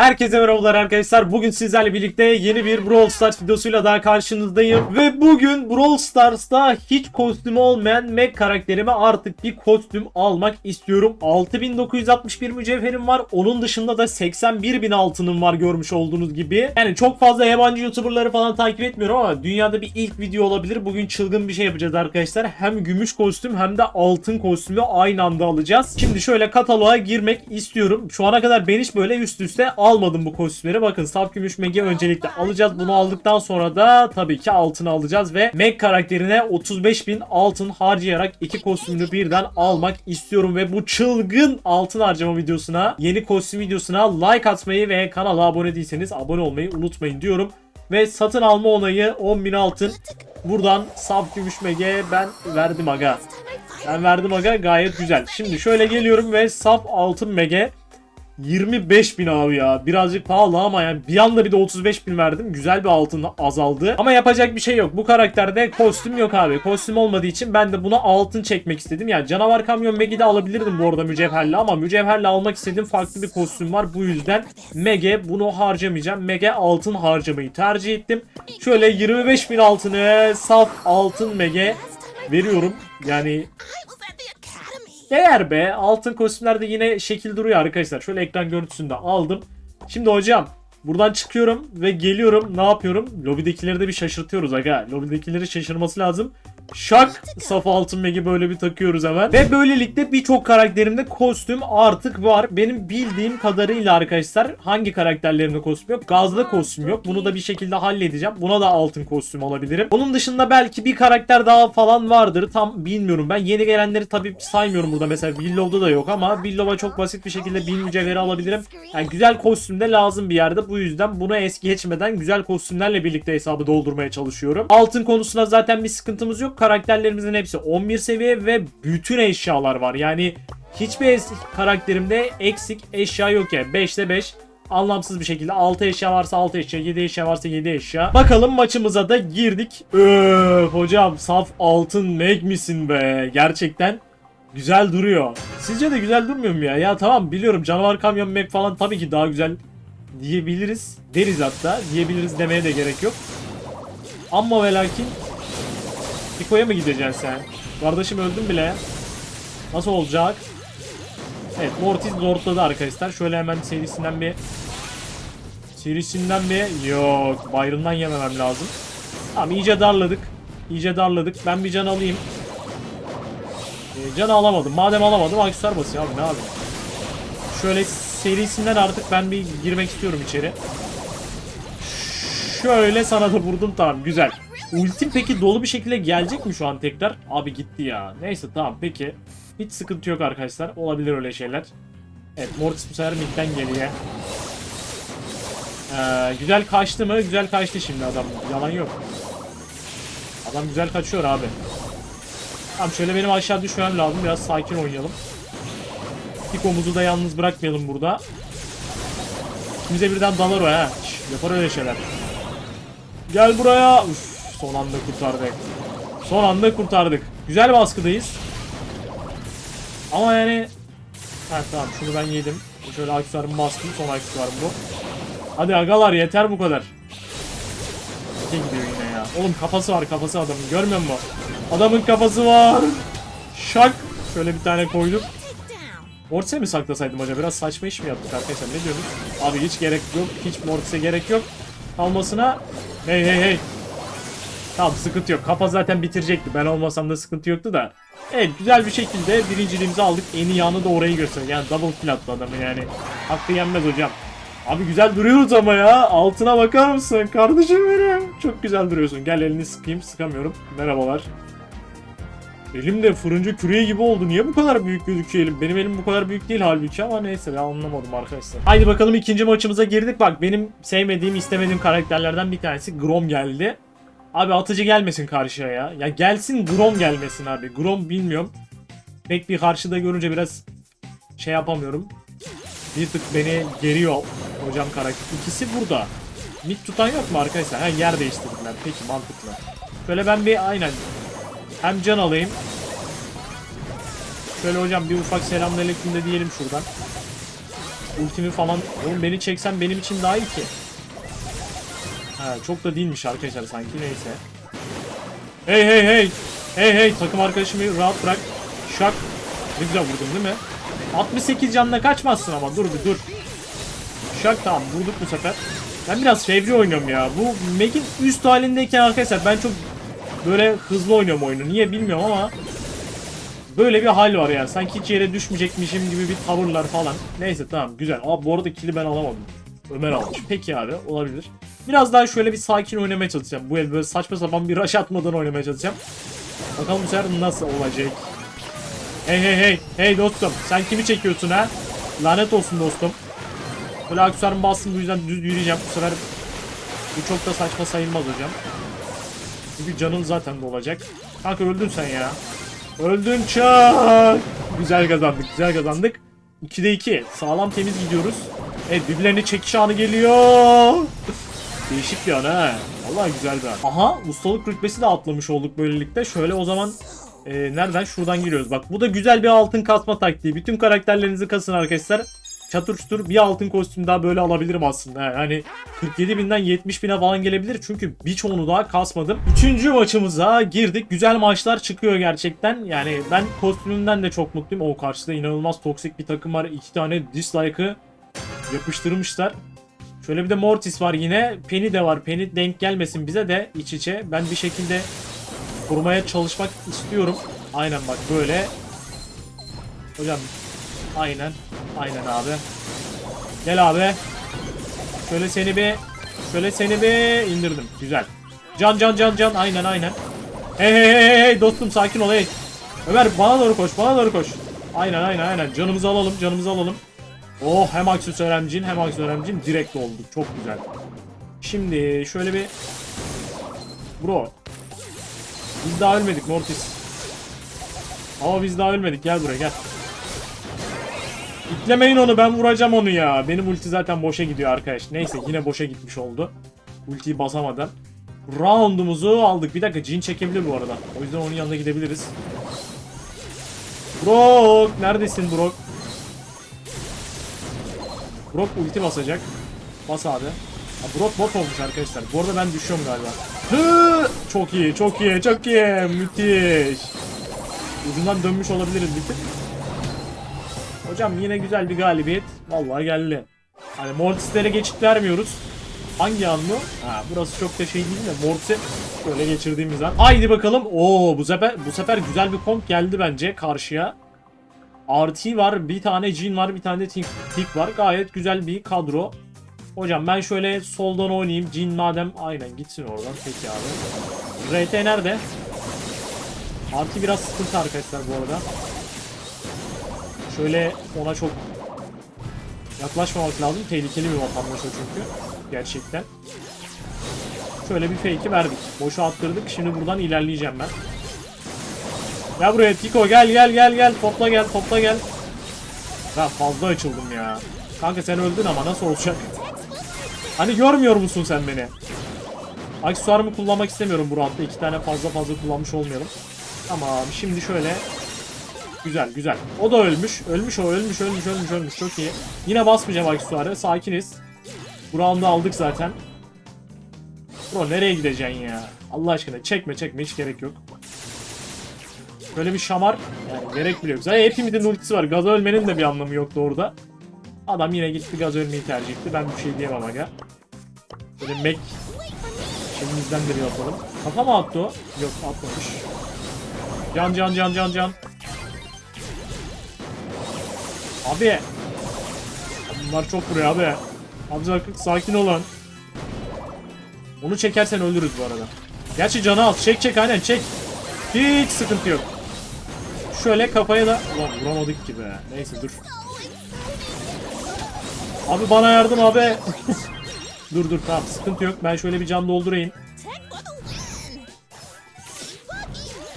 Herkese merhabalar arkadaşlar. Bugün sizlerle birlikte yeni bir Brawl Stars videosuyla daha karşınızdayım. Ve bugün Brawl Stars'ta hiç kostümü olmayan Meg karakterime artık bir kostüm almak istiyorum. 6961 mücevherim var. Onun dışında da 81.000 altınım var görmüş olduğunuz gibi. Yani çok fazla yabancı YouTuber'ları falan takip etmiyorum ama dünyada bir ilk video olabilir. Bugün çılgın bir şey yapacağız arkadaşlar. Hem gümüş kostüm hem de altın kostümü aynı anda alacağız. Şimdi şöyle kataloğa girmek istiyorum. Şu ana kadar ben hiç böyle üst üste almadım bu kostümleri. Bakın saf gümüş Meg'i öncelikle alacağız. Bunu aldıktan sonra da tabii ki altını alacağız ve Meg karakterine 35.000 altın harcayarak iki kostümünü birden almak istiyorum ve bu çılgın altın harcama videosuna, yeni kostüm videosuna like atmayı ve kanala abone değilseniz abone olmayı unutmayın diyorum. Ve satın alma onayı 10.000 altın. Buradan saf gümüş Meg'e ben verdim aga. Ben verdim aga gayet güzel. Şimdi şöyle geliyorum ve saf altın Meg'e 25 bin abi ya. Birazcık pahalı ama yani bir anda bir de 35 bin verdim. Güzel bir altın azaldı. Ama yapacak bir şey yok. Bu karakterde kostüm yok abi. Kostüm olmadığı için ben de buna altın çekmek istedim. Yani canavar kamyon Meg'i de alabilirdim bu arada mücevherle ama mücevherle almak istediğim farklı bir kostüm var. Bu yüzden Meg'e bunu harcamayacağım. Meg'e altın harcamayı tercih ettim. Şöyle 25 bin altını saf altın Meg'e veriyorum. Yani Değer be. Altın kostümlerde yine şekil duruyor arkadaşlar. Şöyle ekran görüntüsünü de aldım. Şimdi hocam buradan çıkıyorum ve geliyorum. Ne yapıyorum? Lobidekileri de bir şaşırtıyoruz aga. Lobidekileri şaşırması lazım. Şak saf altın megi böyle bir takıyoruz hemen. Ve böylelikle birçok karakterimde kostüm artık var. Benim bildiğim kadarıyla arkadaşlar hangi karakterlerimde kostüm yok? Gazda kostüm yok. Bunu da bir şekilde halledeceğim. Buna da altın kostüm alabilirim. Onun dışında belki bir karakter daha falan vardır. Tam bilmiyorum ben. Yeni gelenleri tabii saymıyorum burada. Mesela Willow'da da yok ama Willow'a çok basit bir şekilde bin mücevheri alabilirim. Yani güzel kostüm de lazım bir yerde. Bu yüzden bunu es geçmeden güzel kostümlerle birlikte hesabı doldurmaya çalışıyorum. Altın konusunda zaten bir sıkıntımız yok. Karakterlerimizin hepsi 11 seviye ve bütün eşyalar var. Yani hiçbir karakterimde eksik eşya yok yani. 5'te 5 anlamsız bir şekilde 6 eşya varsa 6 eşya, 7 eşya varsa 7 eşya. Bakalım maçımıza da girdik. Öf hocam saf altın meg misin be? Gerçekten güzel duruyor. Sizce de güzel durmuyor mu ya? Ya tamam biliyorum canavar kamyon meg falan tabii ki daha güzel diyebiliriz. Deriz hatta. Diyebiliriz demeye de gerek yok. Ama ve lakin Piko'ya mı gideceksin sen? Kardeşim öldüm bile. Nasıl olacak? Evet Mortis zorladı arkadaşlar. Şöyle hemen serisinden bir serisinden bir yok Byron'dan yememem lazım. Tamam iyice darladık. İyice darladık. Ben bir can alayım. Ee, can alamadım. Madem alamadım aksesuar basıyor abi ne abi. Şöyle serisinden artık ben bir girmek istiyorum içeri. Şöyle sana da vurdum tamam güzel. Ultim peki dolu bir şekilde gelecek mi şu an tekrar? Abi gitti ya. Neyse tamam peki. Hiç sıkıntı yok arkadaşlar. Olabilir öyle şeyler. Evet Mortis bu sefer midden geliyor. Ee, güzel kaçtı mı? Güzel kaçtı şimdi adam. Yalan yok. Adam güzel kaçıyor abi. Tamam şöyle benim aşağı düşmem lazım. Biraz sakin oynayalım. Piko'muzu da yalnız bırakmayalım burada. İkimize birden dalar o ha. Yapar öyle şeyler. Gel buraya. Uf, son anda kurtardık. Son anda kurtardık. Güzel baskıdayız. Ama yani... Ha tamam şunu ben yedim. Şöyle aksesuarımı bastım. Son aksesuarım bu. Hadi agalar yeter bu kadar. Ne gidiyor yine ya. Oğlum kafası var kafası adamın. Görmüyor musun? Adamın kafası var. Şak. Şöyle bir tane koydum. Mortis'e mi saklasaydım acaba? Biraz saçma iş mi yaptık arkadaşlar? Ne diyorsunuz? Abi hiç gerek yok. Hiç Mortis'e gerek yok. Kalmasına. Hey hey hey. Tamam sıkıntı yok. Kafa zaten bitirecekti. Ben olmasam da sıkıntı yoktu da. Evet güzel bir şekilde birinciliğimizi aldık. En iyi yanı da orayı gösteriyor. Yani double kill attı adamı yani. Hakkı yenmez hocam. Abi güzel duruyoruz ama ya. Altına bakar mısın? Kardeşim benim. Çok güzel duruyorsun. Gel elini sıkayım. Sıkamıyorum. Merhabalar. Elim de fırıncı küreği gibi oldu. Niye bu kadar büyük gözüküyor elim? Benim elim bu kadar büyük değil halbuki ama neyse ben anlamadım arkadaşlar. Haydi bakalım ikinci maçımıza girdik. Bak benim sevmediğim, istemediğim karakterlerden bir tanesi Grom geldi. Abi atıcı gelmesin karşıya ya. Ya gelsin Grom gelmesin abi. Grom bilmiyorum. Pek bir karşıda görünce biraz şey yapamıyorum. Bir tık beni geriyor hocam karakter. İkisi burada. Mid tutan yok mu arkadaşlar? Ha yer değiştirdiler. Peki mantıklı. Şöyle ben bir aynen hem can alayım. Şöyle hocam bir ufak selamünaleyküm de diyelim şuradan. ultimi falan. Oğlum beni çeksen benim için daha iyi ki. Çok da değilmiş arkadaşlar sanki neyse. Hey hey hey. Hey hey takım arkadaşımı rahat bırak. Şak. Ne güzel vurdum değil mi? 68 canla kaçmazsın ama dur bir dur. Şak tamam vurduk bu sefer. Ben biraz fevri oynuyorum ya. Bu Meg'in üst halindeyken arkadaşlar ben çok böyle hızlı oynuyorum oyunu. Niye bilmiyorum ama böyle bir hal var yani. Sanki hiç yere düşmeyecekmişim gibi bir tavırlar falan. Neyse tamam güzel. Abi bu arada kili ben alamadım. Ömer almış. Peki abi olabilir. Biraz daha şöyle bir sakin oynamaya çalışacağım. Bu el böyle saçma sapan bir rush atmadan oynamaya çalışacağım. Bakalım bu sefer nasıl olacak. Hey hey hey. Hey dostum sen kimi çekiyorsun ha? Lanet olsun dostum. Böyle aksesuarımı bastım bu yüzden düz yürüyeceğim. Bu sefer bu çok da saçma sayılmaz hocam. Çünkü canım zaten dolacak. Kanka öldün sen ya. Öldün çak. Güzel kazandık güzel kazandık. 2'de 2. Sağlam temiz gidiyoruz. Evet birbirlerine çekiş anı geliyor. Değişik bir an ha. Vallahi güzel bir an. Aha ustalık rütbesi de atlamış olduk böylelikle. Şöyle o zaman e, nereden? Şuradan giriyoruz. Bak bu da güzel bir altın kasma taktiği. Bütün karakterlerinizi kasın arkadaşlar. Çatır çutur bir altın kostüm daha böyle alabilirim aslında. Yani 47 binden 70 bine falan gelebilir. Çünkü birçoğunu daha kasmadım. Üçüncü maçımıza girdik. Güzel maçlar çıkıyor gerçekten. Yani ben kostümümden de çok mutluyum. O karşıda inanılmaz toksik bir takım var. İki tane dislike'ı yapıştırmışlar. Şöyle bir de Mortis var yine. Penny de var. Penny denk gelmesin bize de iç içe. Ben bir şekilde korumaya çalışmak istiyorum. Aynen bak böyle. Hocam aynen. Aynen abi. Gel abi. Şöyle seni bir şöyle seni bir indirdim. Güzel. Can can can can. Aynen aynen. Hey hey hey, hey dostum sakin ol hey. Ömer bana doğru koş. Bana doğru koş. Aynen aynen aynen. Canımızı alalım. Canımızı alalım. Oh hem aksesuaremcin hem aksesuaremcin direkt olduk. Çok güzel. Şimdi şöyle bir Bro. Biz daha ölmedik Mortis. Ama biz daha ölmedik. Gel buraya gel. İtlemeyin onu ben vuracağım onu ya. Benim ulti zaten boşa gidiyor arkadaş. Neyse yine boşa gitmiş oldu. Ultiyi basamadan. Round'umuzu aldık. Bir dakika Jin çekebilir bu arada. O yüzden onun yanına gidebiliriz. Brock neredesin Brock? Brock ulti basacak. Bas abi. Ha, Brock bot olmuş arkadaşlar. Bu arada ben düşüyorum galiba. Hı! Çok iyi, çok iyi, çok iyi. Müthiş. Ucundan dönmüş olabiliriz bir. Hocam yine güzel bir galibiyet. Vallahi geldi. Hani Mortis'lere geçit vermiyoruz. Hangi an bu? Ha, burası çok da şey değil de Mortis'e şöyle geçirdiğimiz an. Haydi bakalım. Oo bu sefer bu sefer güzel bir komp geldi bence karşıya. RT var, bir tane Jin var, bir tane Tick var. Gayet güzel bir kadro. Hocam ben şöyle soldan oynayayım. Jin madem aynen gitsin oradan. Peki abi. RT nerede? RT biraz sıkıntı arkadaşlar bu arada. Şöyle ona çok yaklaşmamak lazım. Tehlikeli bir vatandaş o çünkü. Gerçekten. Şöyle bir fake'i verdik. Boşa attırdık. Şimdi buradan ilerleyeceğim ben. Gel buraya Tiko gel gel gel gel. Topla gel topla gel. Ben fazla açıldım ya. Kanka sen öldün ama nasıl olacak? Hani görmüyor musun sen beni? Aksesuarımı kullanmak istemiyorum bu roundda. İki tane fazla fazla kullanmış olmayalım. Tamam şimdi şöyle Güzel güzel. O da ölmüş. Ölmüş o ölmüş ölmüş ölmüş ölmüş. Çok iyi. Yine basmayacağım aksesuarı. Sakiniz. Bu round'u aldık zaten. Bro nereye gideceksin ya? Allah aşkına çekme çekme hiç gerek yok. Böyle bir şamar yani gerek bile yok. Zaten hepimizin ultisi var. Gaz ölmenin de bir anlamı yoktu orada. Adam yine gitti gaz ölmeyi tercih etti. Ben bir şey diyemem aga. Böyle mek şeyimizden de bir yapalım. Kafa mı attı o? Yok atmamış. Can can can can can. Abi. Bunlar çok vuruyor abi. Abi sakin- olun. Onu çekersen ölürüz bu arada. Gerçi canı al. Çek çek aynen çek. Hiç sıkıntı yok. Şöyle kafaya da... Ulan vuramadık ki be. Neyse dur. Abi bana yardım abi. dur dur tamam sıkıntı yok. Ben şöyle bir can doldurayım.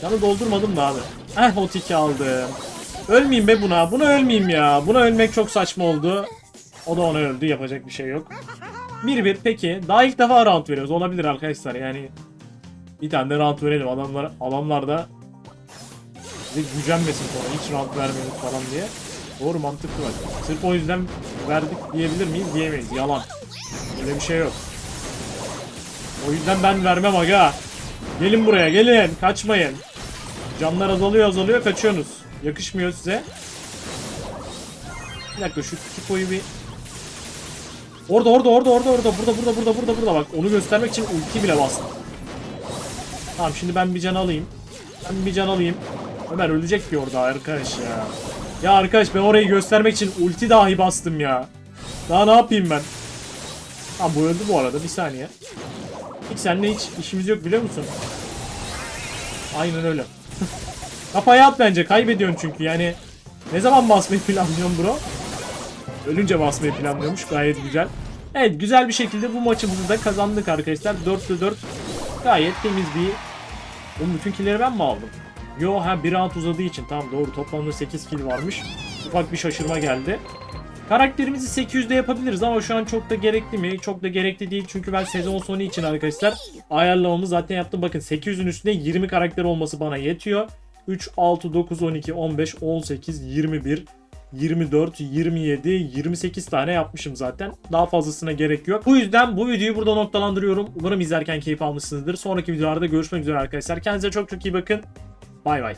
Canı doldurmadım da abi. Eh o tiki aldım. Ölmeyeyim be buna. Buna ölmeyeyim ya. Buna ölmek çok saçma oldu. O da ona öldü. Yapacak bir şey yok. 1-1 peki. Daha ilk defa round veriyoruz. Olabilir arkadaşlar yani. Bir tane de round verelim. Adamlar, adamlar da bize gücenmesin sonra. Hiç round vermiyoruz falan diye. Doğru mantıklı bak. Sırf o yüzden verdik diyebilir miyiz? Diyemeyiz. Yalan. Öyle bir şey yok. O yüzden ben vermem aga. Gelin buraya gelin. Kaçmayın. Canlar azalıyor azalıyor kaçıyorsunuz. Yakışmıyor size. Bir dakika şu Kiko'yu bir... Orada orada orada orada orada burada burada burada burada burada bak onu göstermek için ulti bile bastım. Tamam şimdi ben bir can alayım. Ben bir can alayım. Ömer ölecek ki orada arkadaş ya. Ya arkadaş ben orayı göstermek için ulti dahi bastım ya. Daha ne yapayım ben? Ha bu öldü bu arada bir saniye. Hiç seninle hiç işimiz yok biliyor musun? Aynen öyle. Kafaya at bence kaybediyorsun çünkü yani. Ne zaman basmayı planlıyorsun bro? Ölünce basmayı planlıyormuş gayet güzel. Evet güzel bir şekilde bu maçımızı da kazandık arkadaşlar. 4'te 4 gayet temiz bir... Bu bütün killleri ben mi aldım? Yo ha bir round uzadığı için tamam doğru toplamda 8 kill varmış. Ufak bir şaşırma geldi. Karakterimizi 800'de yapabiliriz ama şu an çok da gerekli mi? Çok da gerekli değil çünkü ben sezon sonu için arkadaşlar ayarlamamı zaten yaptım. Bakın 800'ün üstünde 20 karakter olması bana yetiyor. 3, 6, 9, 12, 15, 18, 21, 24, 27, 28 tane yapmışım zaten. Daha fazlasına gerek yok. Bu yüzden bu videoyu burada noktalandırıyorum. Umarım izlerken keyif almışsınızdır. Sonraki videolarda görüşmek üzere arkadaşlar. Kendinize çok çok iyi bakın. バイバイ。